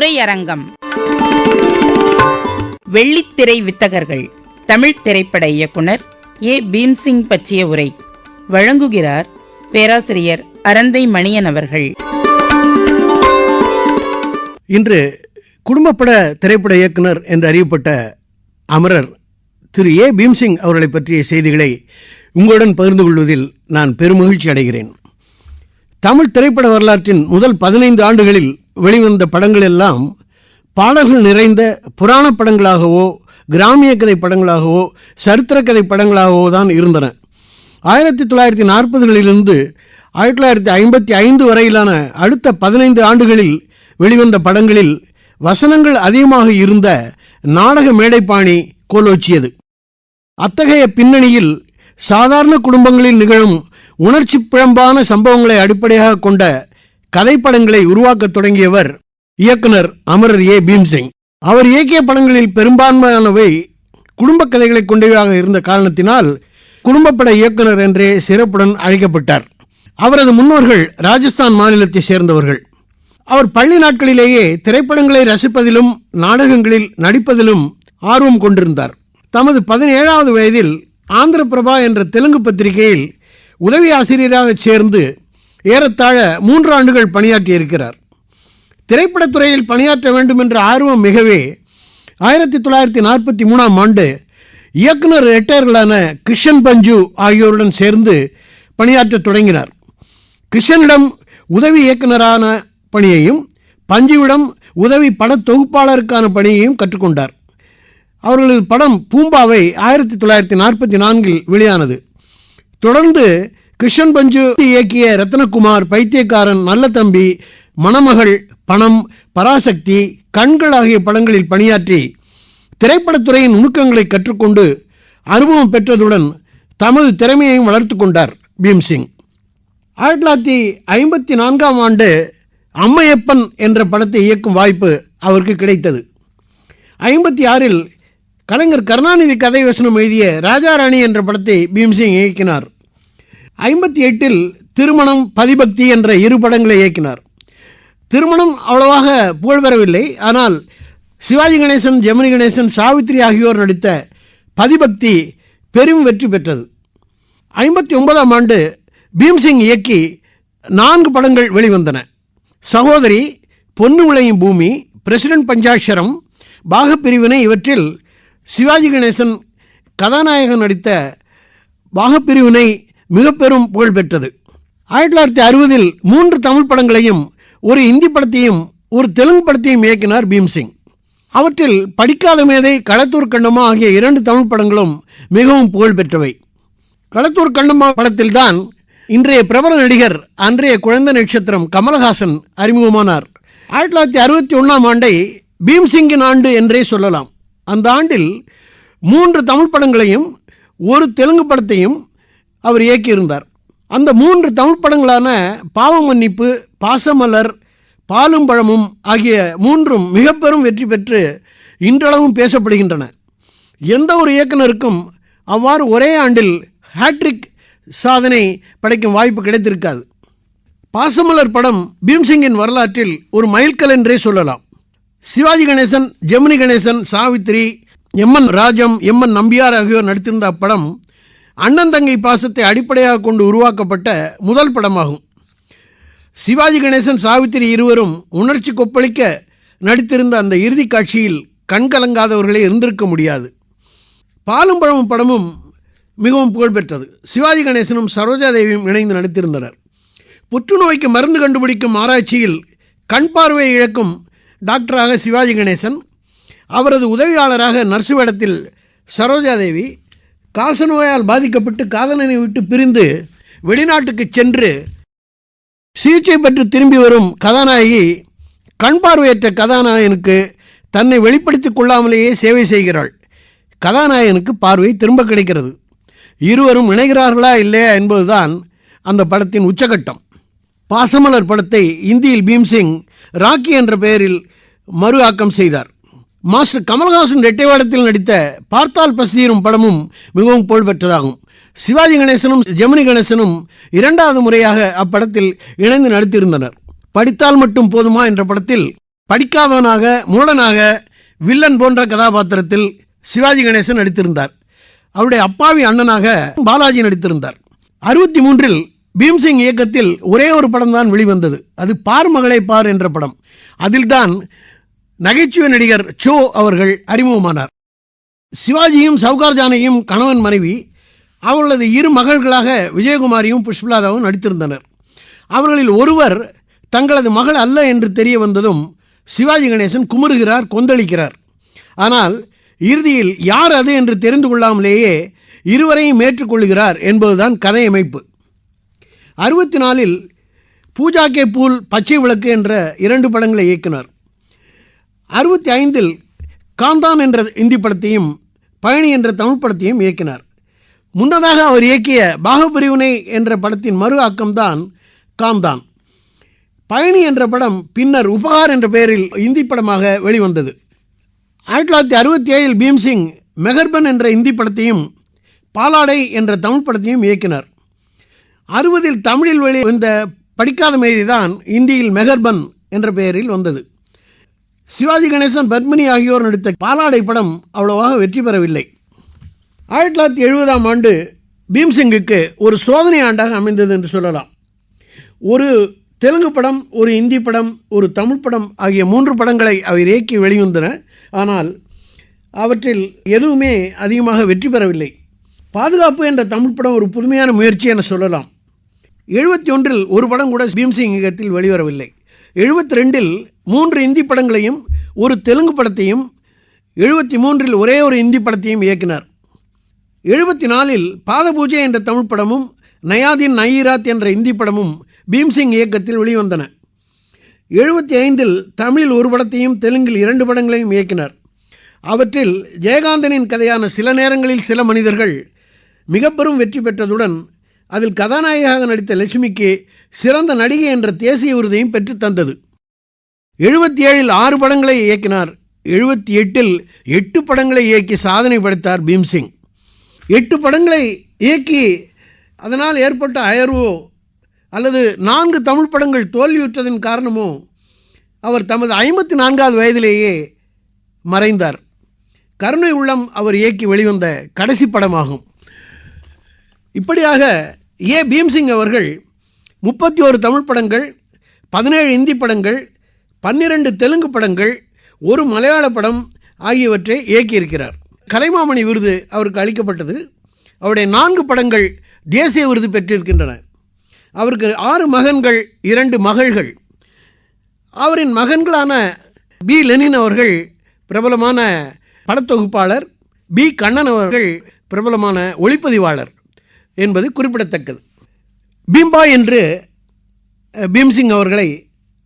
உரையரங்கம். வெள்ளித்திரை வித்தகர்கள். தமிழ் திரைப்பட இயக்குனர் ஏ. பீம்சிங் பற்றிய உரை. வழங்குகிறார் பேராசிரியர் அரந்தை மணியன் அவர்கள். இன்று குடும்பப்பட திரைப்பட இயக்குனர் என்று அறியப்பட்ட அமரர் திரு ஏ. பீம்சிங் அவர்களை பற்றிய செய்திகளை உங்களுடன் பகிர்ந்து கொள்வதில் நான் பெருமகிழ்ச்சி அடைகிறேன். தமிழ் திரைப்பட வரலாற்றின் முதல் பதினைந்து ஆண்டுகளில் வெளிவந்த படங்கள் எல்லாம் பாடல்கள் நிறைந்த புராண படங்களாகவோ கிராமிய கதை படங்களாகவோ சரித்திர கதை படங்களாகவோ தான் இருந்தன. ஆயிரத்தி தொள்ளாயிரத்தி நாற்பதுகளிலிருந்து ஆயிரத்தி தொள்ளாயிரத்தி ஐம்பத்தி ஐந்து வரையிலான அடுத்த பதினைந்து ஆண்டுகளில் வெளிவந்த படங்களில் வசனங்கள் அதிகமாக இருந்த நாடக மேடைப்பாணி கோலோச்சியது. அத்தகைய பின்னணியில் சாதாரண குடும்பங்களில் நிகழும் உணர்ச்சி பிழம்பான சம்பவங்களை அடிப்படையாக கொண்ட கதைப்படங்களை உருவாக்கத் தொடங்கியவர் இயக்குனர் அமரர் ஏ. பீம்சிங். அவர் இயக்கிய படங்களில் பெரும்பான்மையானவை குடும்ப கதைகளை கொண்டவையாக இருந்த காரணத்தினால் குடும்பப்பட இயக்குனர் என்றே சிறப்புடன் அழைக்கப்பட்டார். அவரது முன்னோர்கள் ராஜஸ்தான் மாநிலத்தை சேர்ந்தவர்கள். அவர் பள்ளி நாட்களிலேயே திரைப்படங்களை ரசிப்பதிலும் நாடகங்களில் நடிப்பதிலும் ஆர்வம் கொண்டிருந்தார். தமது பதினேழாவது வயதில் ஆந்திர பிரபா என்ற தெலுங்கு பத்திரிகையில் உதவி ஆசிரியராக சேர்ந்து ஏறத்தாழ மூன்று ஆண்டுகள் பணியாற்றியிருக்கிறார் திரைப்படத்துறையில் பணியாற்ற வேண்டும் என்ற ஆர்வம் மிகவே ஆயிரத்தி தொள்ளாயிரத்தி நாற்பத்தி மூணாம் ஆண்டு இயக்குனர் ரிட்டையர்களான கிருஷ்ணன் பஞ்சு ஆகியோருடன் சேர்ந்து பணியாற்றத் தொடங்கினார். கிருஷ்ணனிடம் உதவி இயக்குனரான பணியையும் பஞ்சுவிடம் உதவி படத் தொகுப்பாளருக்கான பணியையும் கற்றுக்கொண்டார். அவர்களது படம் பூம்பாவை ஆயிரத்தி தொள்ளாயிரத்தி நாற்பத்தி நான்கில் வெளியானது. தொடர்ந்து கிருஷ்ணன் பஞ்சு இயக்கிய ரத்னகுமார் பைத்தியக்காரன் நல்ல தம்பி மணமகள் பணம் பராசக்தி கண்கள் ஆகிய படங்களில் பணியாற்றி திரைப்படத்துறையின் நுணுக்கங்களை கற்றுக்கொண்டு அனுபவம் பெற்றதுடன் தமது திறமையையும் வளர்த்து கொண்டார் பீம்சிங். ஆயிரத்தி தொள்ளாயிரத்தி ஐம்பத்தி நான்காம் ஆண்டு அம்மையப்பன் என்ற படத்தை இயக்கும் வாய்ப்பு அவருக்கு கிடைத்தது. ஐம்பத்தி ஆறில் கலைஞர் கருணாநிதி கதை வசனம் எழுதிய ராஜாராணி என்ற படத்தை பீம்சிங் இயக்கினார். ஐம்பத்தி எட்டில் திருமணம் பதிபக்தி என்ற இரு படங்களை இயக்கினார். திருமணம் அவ்வளவாக புகழ் பெறவில்லை ஆனால் சிவாஜி கணேசன் ஜெமினி கணேசன் சாவித்ரி ஆகியோர் நடித்த பதிபக்தி பெரும் வெற்றி பெற்றது. ஐம்பத்தி ஒன்பதாம் ஆண்டு பீம்சிங் இயக்கி நான்கு படங்கள் வெளிவந்தன. சகோதரி பொன்னு விளையும் பூமி பிரசிடென்ட் பஞ்சாட்சரம் பாகப்பிரிவினை இவற்றில் சிவாஜி கணேசன் கதாநாயகன் நடித்த பாகப்பிரிவினை மிக பெரும் புகழ் பெற்றது. ஆயிரத்தி தொள்ளாயிரத்தி அறுபதில் மூன்று தமிழ் படங்களையும் ஒரு இந்தி படத்தையும் ஒரு தெலுங்கு படத்தையும் இயக்கினார் பீம்சிங். அவற்றில் படிக்காத மேதை களத்தூர் கண்ணம்மா ஆகிய இரண்டு தமிழ் படங்களும் மிகவும் புகழ் பெற்றவை. களத்தூர் கண்ணம்மா படத்தில்தான் இன்றைய பிரபல நடிகர் அன்றைய குழந்தை நட்சத்திரம் கமலஹாசன் அறிமுகமானார். ஆயிரத்தி தொள்ளாயிரத்தி அறுபத்தி ஒன்றாம் ஆண்டை பீம்சிங்கின் ஆண்டு என்றே சொல்லலாம். அந்த ஆண்டில் மூன்று தமிழ் படங்களையும் ஒரு தெலுங்கு படத்தையும் அவர் இயக்கியிருந்தார். அந்த மூன்று தமிழ் படங்களான பாவ மன்னிப்பு பாசமலர் பாலும் பழமும் ஆகிய மூன்றும் மிக பெரும் வெற்றி பெற்று இன்றளவும் பேசப்படுகின்றன. எந்த ஒரு இயக்குனருக்கும் அவ்வாறு ஒரே ஆண்டில் ஹேட்ரிக் சாதனை படைக்கும் வாய்ப்பு கிடைத்திருக்காது. பாசமலர் படம் பீம்சிங்கின் வரலாற்றில் ஒரு மைல்கல் என்றே சொல்லலாம். சிவாஜி கணேசன் ஜெமினி கணேசன் சாவித்ரி எம்என் ராஜம் எம்என் நம்பியார் ஆகியோர் நடித்திருந்த அப்படம் அண்ணன் தங்கை பாசத்தை அடிப்படையாக கொண்டு உருவாக்கப்பட்ட முதல் படமாகும். சிவாஜி கணேசன் சாவித்திரி இருவரும் உணர்ச்சி கொப்பளிக்க நடித்திருந்த அந்த இறுதிக் காட்சியில் கண்கலங்காதவர்களே இருந்திருக்க முடியாது. பாலும் பழமும் படமும் மிகவும் புகழ்பெற்றது. சிவாஜி கணேசனும் சரோஜா தேவியும் இணைந்து நடித்திருந்தனர். புற்றுநோய்க்கு மருந்து கண்டுபிடிக்கும் ஆராய்ச்சியில் கண் பார்வையை இழக்கும் டாக்டராக சிவாஜி கணேசன் அவரது உதவியாளராக நர்சுவேடத்தில் சரோஜாதேவி காசநோயால் பாதிக்கப்பட்டு காதலனை விட்டு பிரிந்து வெளிநாட்டுக்கு சென்று சிகிச்சை பெற்று திரும்பி வரும் கதாநாயகி கண் பார்வையற்ற கதாநாயகனுக்கு தன்னை வெளிப்படுத்திக் கொள்ளாமலேயே சேவை செய்கிறாள். கதாநாயகனுக்கு பார்வை திரும்ப கிடைக்கிறது. இருவரும் இணைகிறார்களா இல்லையா என்பதுதான் அந்த படத்தின் உச்சகட்டம். பாசமலர் படத்தை இந்தியில் பீம்சிங் ராக்கி என்ற பெயரில் மறு ஆக்கம் செய்தார். மாஸ்டர் கமல்ஹாசன் ரெட்டை வேடத்தில் நடித்த பார்த்தால் பசிதீரும் படமும் மிகவும் புகழ்பெற்றதாகும். சிவாஜி கணேசனும் ஜெமினி கணேசனும் இரண்டாவது முறையாக அப்படத்தில் இணைந்து நடித்திருந்தனர். படித்தால் மட்டும் போதுமா என்ற படத்தில் படிக்காதவனாக மூடனாக வில்லன் போன்ற கதாபாத்திரத்தில் சிவாஜி கணேசன் நடித்திருந்தார். அவருடைய அப்பாவி அண்ணனாக பாலாஜி நடித்திருந்தார். அறுபத்தி மூன்றில் பீம்சிங் இயக்கத்தில் ஒரே ஒரு படம் தான் வெளிவந்தது. அது பார் மகளை பார் என்ற படம். அதில்தான் நகைச்சுவை நடிகர் சோ அவர்கள் அறிமுகமானார். சிவாஜியும் சவுகார்ஜானையும் கணவன் மனைவி அவர்களது இரு மகள்களாக விஜயகுமாரியும் புஷ்பலாதாவும் நடித்திருந்தனர். அவர்களில் ஒருவர் தங்களது மகள் அல்ல என்று தெரிய வந்ததும் சிவாஜி கணேசன் குமுறுகிறார் கொந்தளிக்கிறார். ஆனால் இறுதியில் யார் அது என்று தெரிந்து கொள்ளாமலேயே இருவரையும் ஏற்றுக்கொள்கிறார் என்பதுதான் கதையமைப்பு. அறுபத்தி நாலில் பூஜா கே பூல் பச்சை விளக்கு என்ற இரண்டு படங்களை இயக்கினார். அறுபத்தி ஐந்தில் காந்தான் என்ற இந்தி படத்தையும் பயணி என்ற தமிழ் படத்தையும் இயக்கினார். முன்னதாக அவர் இயக்கிய பாகபிரிவினை என்ற படத்தின் மறு ஆக்கம்தான் காந்தான். பயணி என்ற படம் பின்னர் உபகார் என்ற பெயரில் இந்தி படமாக வெளிவந்தது. ஆயிரத்தி தொள்ளாயிரத்தி அறுபத்தி ஏழில் பீம்சிங் மெஹர்பன் என்ற இந்தி படத்தையும் பாலாடை என்ற தமிழ் படத்தையும் இயக்கினார். அறுபதில் தமிழில் வெளிவந்த படிக்காத மேதி தான் இந்தியில் மெஹர்பன் என்ற பெயரில் வந்தது. சிவாஜி கணேசன் பத்மினி ஆகியோர் நடித்த பாலாடை படம் அவ்வளவாக வெற்றி பெறவில்லை. ஆயிரத்தி தொள்ளாயிரத்தி எழுபதாம் ஆண்டு பீம்சிங்குக்கு ஒரு சோதனை ஆண்டாக அமைந்தது என்று சொல்லலாம். ஒரு தெலுங்கு படம் ஒரு இந்தி படம் ஒரு தமிழ் படம் ஆகிய மூன்று படங்களை அவர் இயக்கி வெளிவந்தன. ஆனால் அவற்றில் எதுவுமே அதிகமாக வெற்றி பெறவில்லை. பாதுகாப்பு என்ற தமிழ் படம் ஒரு புதுமையான முயற்சி என சொல்லலாம். எழுபத்தி ஒன்றில் ஒரு படம் கூட பீம்சிங் இயக்கத்தில் வெளிவரவில்லை. எழுபத்தி ரெண்டில் மூன்று இந்தி படங்களையும் ஒரு தெலுங்கு படத்தையும் எழுபத்தி மூன்றில் ஒரே ஒரு இந்தி படத்தையும் இயக்கினார். எழுபத்தி நாலில் பாதபூஜை என்ற தமிழ் படமும் நயாதீன் நயீராத் என்ற இந்தி படமும் பீம்சிங் இயக்கத்தில் வெளிவந்தன. எழுபத்தி ஐந்தில் தமிழில் ஒரு படத்தையும் தெலுங்கில் இரண்டு படங்களையும் இயக்கினார். அவற்றில் ஜெயகாந்தனின் கதையான சில நேரங்களில் சில மனிதர்கள் மிக பெரும் வெற்றி பெற்றதுடன் அதில் கதாநாயகியாக நடித்த லட்சுமிக்கு சிறந்த நடிகை என்ற தேசிய விருதையும் பெற்றுத் தந்தது. எழுபத்தி ஏழில் ஆறு படங்களை இயக்கினார். எழுபத்தி எட்டில் எட்டு படங்களை இயக்கி சாதனை படைத்தார் பீம்சிங். எட்டு படங்களை இயக்கி அதனால் ஏற்பட்ட அயர்வோ அல்லது நான்கு தமிழ் படங்கள் தோல்வியுற்றதன் காரணமோ அவர் தமது ஐம்பத்தி நான்காவது வயதிலேயே மறைந்தார். கருணை உள்ளம் அவர் இயக்கி வெளிவந்த கடைசி படமாகும். இப்படியாக ஏ பீம்சிங் அவர்கள் முப்பத்தி ஒரு தமிழ் படங்கள் பதினேழு இந்தி படங்கள் பன்னிரண்டு தெலுங்கு படங்கள் ஒரு மலையாள படம் ஆகியவற்றை இயக்கியிருக்கிறார். கலைமாமணி விருது அவருக்கு அளிக்கப்பட்டது. அவருடைய நான்கு படங்கள் தேசிய விருது பெற்றிருக்கின்றன. அவருக்கு ஆறு மகன்கள் இரண்டு மகள்கள். அவரின் மகன்களான பி. லெனின் அவர்கள் பிரபலமான படத்தொகுப்பாளர் பி. கண்ணன் அவர்கள் பிரபலமான ஒளிப்பதிவாளர் என்பது குறிப்பிடத்தக்கது. பீம்பா என்று பீம்சிங் அவர்களை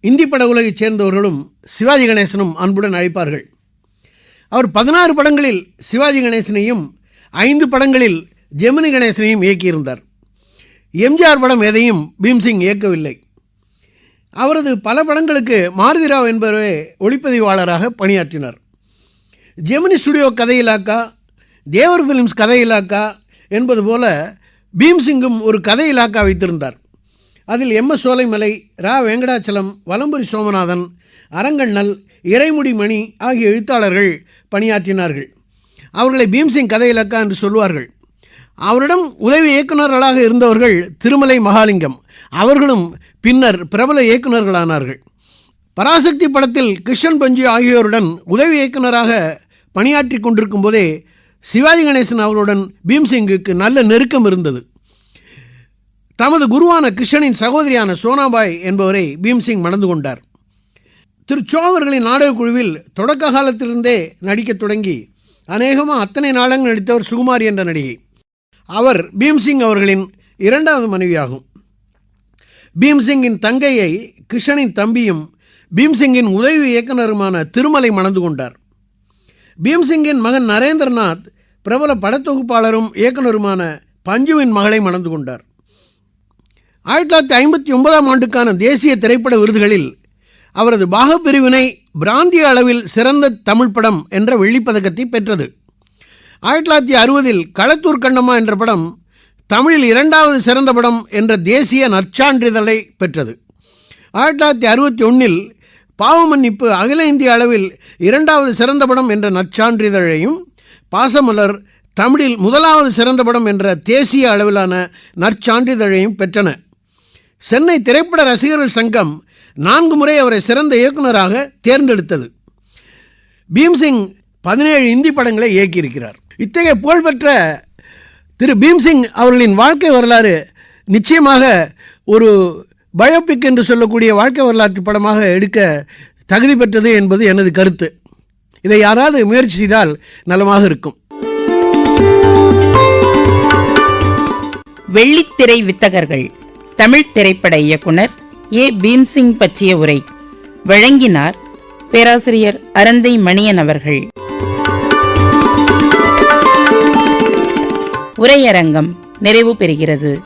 இந்தி பட உலகைச் சேர்ந்தவர்களும் சிவாஜி கணேசனும் அன்புடன் அழைப்பார்கள். அவர் பதினாறு படங்களில் சிவாஜி கணேசனையும் ஐந்து படங்களில் ஜெமினி கணேசனையும் இயக்கியிருந்தார். எம்ஜிஆர் படம் எதையும் பீம்சிங் இயக்கவில்லை. அவரது பல படங்களுக்கு மாருதிராவ் என்பவரே ஒளிப்பதிவாளராக பணியாற்றினார். ஜெமினி ஸ்டுடியோ கதை இலாக்கா தேவர் ஃபிலிம்ஸ் கதை இலாக்கா என்பது போல பீம்சிங்கும் ஒரு கதை இலாக்கா வைத்திருந்தார். அதில் எம் எஸ் சோலைமலை ரா. வெங்கடாச்சலம் வலம்புரி சோமநாதன் அரங்கண்ணல் இறைமுடி மணி ஆகிய எழுத்தாளர்கள் பணியாற்றினார்கள். அவர்களை பீம்சிங் கதை இலக்கா என்று சொல்வார்கள் அவரிடம் உதவி இயக்குநர்களாக இருந்தவர்கள் திருமலை மகாலிங்கம். அவர்களும் பின்னர் பிரபல இயக்குநர்களானார்கள். பராசக்தி படத்தில் கிருஷ்ணன் பஞ்சு ஆகியோருடன் உதவி இயக்குனராக பணியாற்றி கொண்டிருக்கும் போதே சிவாஜி கணேசன் அவர்களுடன் பீம்சிங்குக்கு நல்ல நெருக்கம் இருந்தது. தமது குருவான கிருஷ்ணனின் சகோதரியான சோனாபாய் என்பவரை பீம்சிங் மணந்து கொண்டார். திரு சோ அவர்களின் நாடகக் குழுவில் தொடக்க காலத்திலிருந்தே நடிக்கத் தொடங்கி அநேகமாக அத்தனை நாடகங்கள் நடித்தவர் சுகுமாரி என்ற நடிகை. அவர் பீம்சிங் அவர்களின் இரண்டாவது மனைவியாகும். பீம்சிங்கின் தங்கையை கிருஷ்ணனின் தம்பியும் பீம்சிங்கின் உதவி இயக்குனருமான திருமலை மணந்து கொண்டார். பீம்சிங்கின் மகன் நரேந்திரநாத் பிரபல படத்தொகுப்பாளரும் இயக்குனருமான பஞ்சுவின் மகளை மணந்து கொண்டார். ஆயிரத்தி தொள்ளாயிரத்தி ஐம்பத்தி ஒன்பதாம் ஆண்டுக்கான தேசிய திரைப்பட விருதுகளில் அவரது பாகப்பிரிவினை பிராந்திய அளவில் சிறந்த தமிழ் படம் என்ற வெள்ளிப்பதக்கத்தை பெற்றது. ஆயிரத்தி தொள்ளாயிரத்தி அறுபதில் களத்தூர் கண்ணம்மா என்ற படம் தமிழில் இரண்டாவது சிறந்த படம் என்ற தேசிய நற்சான்றிதழை பெற்றது. ஆயிரத்தி தொள்ளாயிரத்தி அறுபத்தி ஒன்றில் பாவமன்னிப்பு அகில இந்திய அளவில் இரண்டாவது சிறந்த படம் என்ற நற்சான்றிதழையும் பாசமலர் தமிழில் முதலாவது சிறந்த படம் என்ற தேசிய அளவிலான நற்சான்றிதழையும் பெற்றன. சென்னை திரைப்பட ரசிகர்கள் சங்கம் நான்கு முறை அவரை சிறந்த இயக்குனராக தேர்ந்தெடுத்தது. பீம்சிங் பதினேழு இந்தி படங்களை இயக்கியிருக்கிறார். இத்தகைய புகழ்பெற்ற திரு பீம்சிங் அவர்களின் வாழ்க்கை வரலாறு நிச்சயமாக ஒரு பயோபிக் என்று சொல்லக்கூடிய வாழ்க்கை வரலாற்று படமாக எடுக்க தகுதி பெற்றது என்பது எனது கருத்து. இதை யாராவது முயற்சி செய்தால் நலமாக இருக்கும். வெள்ளித்திரை வித்தகர்கள். தமிழ் திரைப்பட இயக்குனர் ஏ. பீம்சிங் பற்றிய உரை. வழங்கினார் பேராசிரியர் அரந்தை மணியன் அவர்கள். உரையரங்கம் நிறைவு பெறுகிறது.